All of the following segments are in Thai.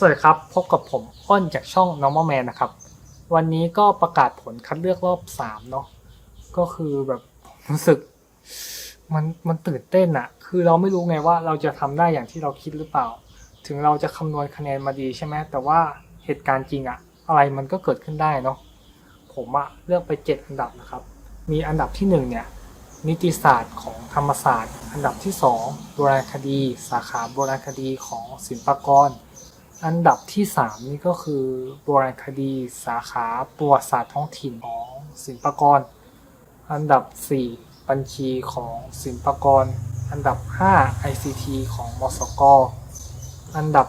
สวัสดีครับ พบกับผมอ้นจากช่อง Normal Man นะครับ วันนี้ก็ประกาศผลคัดเลือกรอบสามเนาะก็คือแบบรู้สึก มันมันตื่นเต้นอะคือเราไม่รู้ไงว่าเราจะทำได้อย่างที่เราคิดหรือเปล่า ถึงเราจะคำนวณคะแนนมาดีใช่ไหมแต่ว่าเหตุการณ์จริงอะอะไรมันก็เกิดขึ้นได้เนาะผมอะเลือกไปเจ็ดอันดับนะครับ มีอันดับที่หนึ่งเนี่ยนิติศาสตร์ของธรรมศาสตร์ อันดับที่2โบราณคดี สาขาโบราณคดีของศิลปากร อันดับที่ 3 นี่ก็คือโบราณคดีสาขาประวัติศาสตร์ท้องถิ่นของศิลปากร อันดับ 4 บัญชีของศิลปากร อันดับ 5 ICT ของมสก อันดับ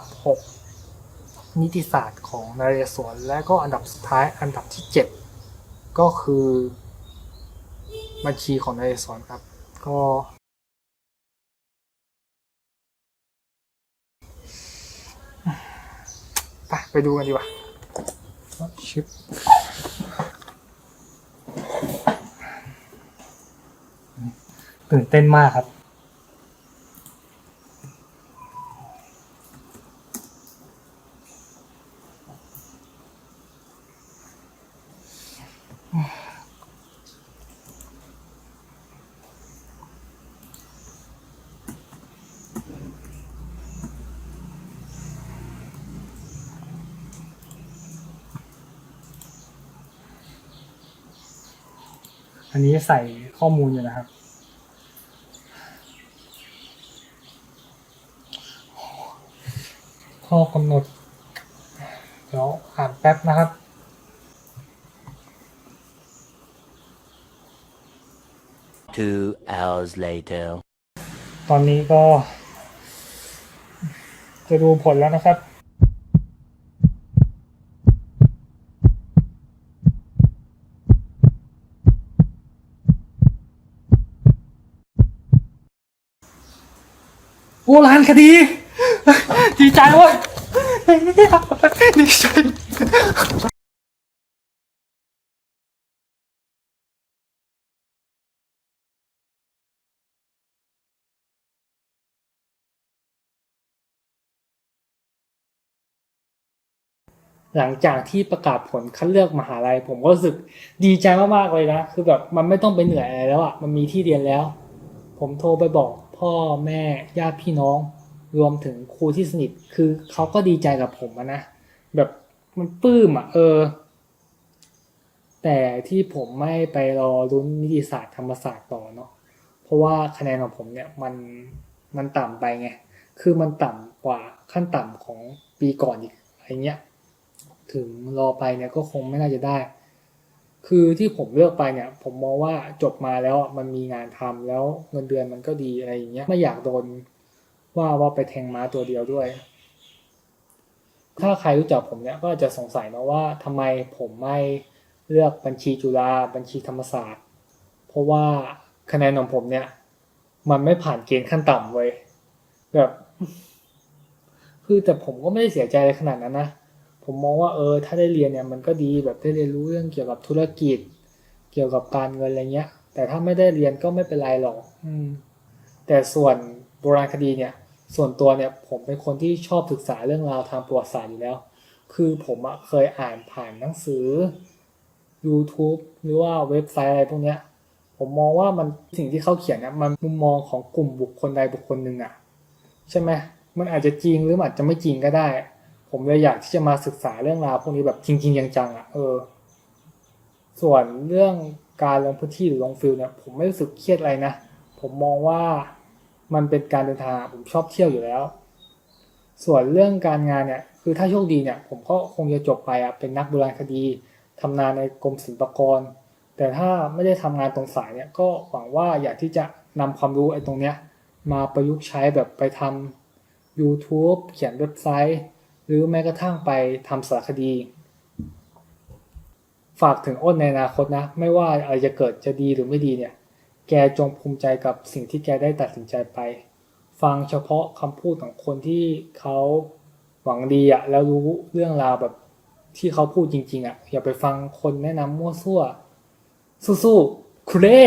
6 นิติศาสตร์ของนเรศวร และก็อันดับสุดท้ายอันดับที่ 7 ก็คือ บัญชีของนายสอนครับ ก็ ไปไปดูกันดีกว่าชิปตื่นเต้นมากครับ อันนี้ใส่ข้อมูลอยู่นะครับ ข้อกำหนด เดี๋ยวอ่านแป๊บนะครับ Two hours later. ตอนนี้ก็จะดูผลแล้วนะครับ โบราณคดี ดีใจเว้ยดีใจหลังจากที่ประกาศผลคัดเลือกมหาลัย ผมก็รู้สึกดีใจมากๆเลยนะ คือแบบมันไม่ต้องไปเหนื่อยอะไรแล้วอะ่ะ มันมีที่เรียนแล้ว ผมโทรไปบอก พ่อแม่ญาติพี่น้อง รวมถึงครูที่สนิท คือเขาก็ดีใจกับผมนะแบบมันปลื้มอะ เออ แต่ที่ผมไม่ไปรอรุ้นนิติศาสตร์ธรรมศาสตร์ต่อเนาะเพราะว่าคะแนนของผมเนี่ยมันมันต่ำไปไงคือมันต่ำกว่าขั้นต่ำของปีก่อนอีกอะไรเงี้ยถึงรอไปเนี่ยก็คงไม่น่าจะได้ คือที่ผมเลือกไปเนี่ย ผมมองว่าจบมาแล้วมันมีงานทำแล้วเงินเดือนมันก็ดีอะไรอย่างเงี้ยไม่อยากโดนว่าว่าไปแทงม้าตัวเดียวด้วย ถ้าใครรู้จักผมเนี่ยก็จะสงสัยนะว่าทำไมผมไม่เลือกบัญชีจุฬาบัญชีธรรมศาสตร์ เพราะว่าคะแนนของผมเนี่ย มันไม่ผ่านเกณฑ์ขั้นต่ำเว้ยแบบคือแต่ผมก็ไม่ได้เสียใจอะไรขนาดนั้นนะ ผมมองว่าเออ ถ้าได้เรียนเนี่ยมันก็ดีแบบได้เรียนรู้เรื่องเกี่ยวกับธุรกิจ เกี่ยวกับการเงินอะไรเงี้ย แต่ถ้าไม่ได้เรียนก็ไม่เป็นไรหรอกอืม แต่ส่วนโบราณคดีเนี่ย ส่วนตัวเนี่ยผมเป็นคนที่ชอบศึกษาเรื่องราวทางประวัติศาสตร์อยู่แล้ว คือผมอะเคยอ่านผ่านหนังสือ YouTube หรือว่าเว็บไซต์อะไรพวกเนี้ยผมมองว่ามันสิ่งที่เขาเขียนเนี่ยมันมุมมองของกลุ่มบุคคลใดบุคคลหนึ่งอะใช่ไหมมันอาจจะจริงหรืออาจจะไม่จริงก็ได้ ผมเลยอยากที่จะมาศึกษาเรื่องราวพวกนี้แบบจริง ๆ จังๆอะเออ ส่วนเรื่องการลงพื้นที่หรือลงฟิลเนี่ยผมไม่รู้สึกเครียดอะไรนะ ผมมองว่ามันเป็นการเดินทางผมชอบเที่ยวอยู่แล้ว ส่วนเรื่องการงานเนี่ย คือถ้าโชคดีเนี่ย ผมก็คงจะจบไปอะเป็นนักโบราณคดีทำงานในกรมศิลปากร แต่ถ้าไม่ได้ทำงานตรงสายเนี่ยก็หวังว่าอยากที่จะนำความรู้ไอ้ตรงเนี้ยมาประยุกต์ใช้แบบไปทำ YouTube เขียนเว็บไซต์ หรือแม้กระทั่งไปทำสารคดี ฝากถึงอ้นในอนาคตนะ ไม่ว่าอะไรจะเกิดจะดีหรือไม่ดีเนี่ย แกจงภูมิใจกับสิ่งที่แกได้ตัดสินใจไป ฟังเฉพาะคำพูดของคนที่เขาหวังดีอะแล้วรู้เรื่องราวแบบที่เขาพูดจริง ๆอะอย่าไปฟังคนแนะนำมั่วซั่วสู้ๆคุเร่